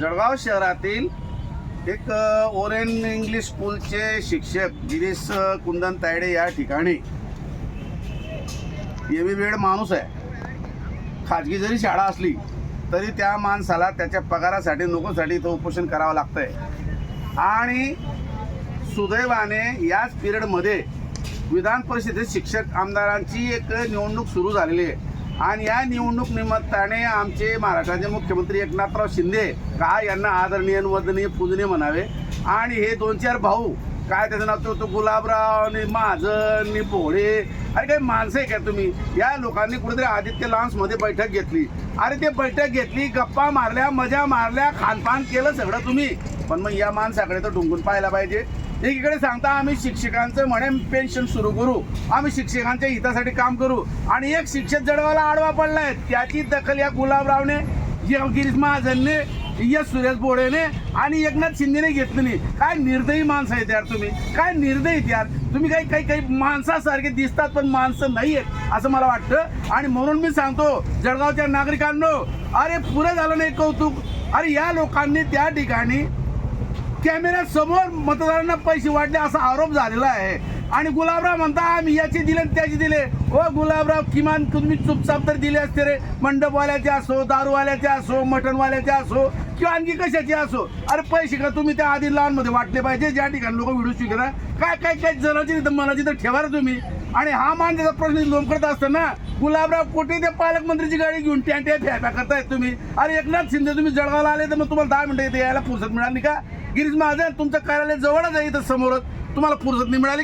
जळगाव शहरातील एक Oren English स्कूलचे शिक्षक गिरीश कुंदन तायडे या ठिकाणी एम वेळ माणूस आहे. खाजगी जरी शाळा असली तरी त्या माणसाला त्याच्या पगारासाठी नोकरीसाठी इथं उपोषण करावं लागतंय. आणि सुदैवाने याच पिरियडमध्ये विधान परिषदेत शिक्षक आमदारांची एक निवडणूक सुरू झालेली आहे. आणि या निवडणूक निमित्ताने आमचे महाराष्ट्राचे मुख्यमंत्री एकनाथराव शिंदे काय यांना आदरणीय वदनीय पूजनीय म्हणावे? आणि हे दोन चार भाऊ काय त्याचं नाव तो गुलाबराव आणि महाजन आणि भोळे अरे काही माणसं आहे का तुम्ही? या लोकांनी कुठेतरी आदित्य लॉन्समध्ये बैठक घेतली. अरे ते बैठक घेतली गप्पा मारल्या मजा मारल्या खानपान केलं सगळं तुम्ही. पण मग या माणसाकडे तर डुंगून पाहायला पाहिजे. एकीकडे सांगता आम्ही शिक्षकांचं म्हणे पेन्शन सुरू करू. आम्ही शिक्षकांच्या हितासाठी काम करू. आणि एक शिक्षक जडवाला आडवा पडलाय त्याची दखल या गुलाबरावने या गिरीश महाजनने या सुरेश बोडेने आणि एकनाथ शिंदेने घेतली नाही. काय निर्दयी माणसं आहेत यार तुम्ही. काय निर्दयी यार. तुम्ही काही काही काही माणसासारखे दिसतात पण माणसं नाही आहेत असं मला वाटतं. आणि म्हणून मी सांगतो जळगावच्या नागरिकांनो अरे पुरे झालं नाही कौतुक. अरे या लोकांनी त्या ठिकाणी कॅमेऱ्या समोर मतदारांना पैसे वाटले असा आरोप झालेला आहे. आणि गुलाबराव म्हणता आम्ही याचे दिले आणि त्याचे दिले. ओ गुलाबराव किमान तुम्ही चुपचाप तर दिले असते रे. मंडपवाल्याचे असो दारूवाल्याचे असो मटणवाल्याचे असो किंवा आणखी कशाचे असो. अरे पैसे का तुम्ही त्या आधी लॉनमध्ये वाटले पाहिजे? ज्या ठिकाणी लोक व्हिडिओ शिकतात काय काय काय जनाची तिथं मनाची तर ठेवा रे तुम्ही. आणि हा माणसाचा प्रश्न लोंबकत असताना गुलाबराव कुठे ते पालकमंत्रीची गाडी घेऊन टँट्या फ्याफ्या करतायत तुम्ही? अरे एकनाथ शिंदे तुम्ही जळगावला आले तर मग तुम्हाला दहा मिनिटं इथे यायला फुरसत मिळाली का? गिरीश महाजन तुमचं कार्यालय जवळच आहे इथं समोरच. तुम्हाला फुरसत नाही मिळाली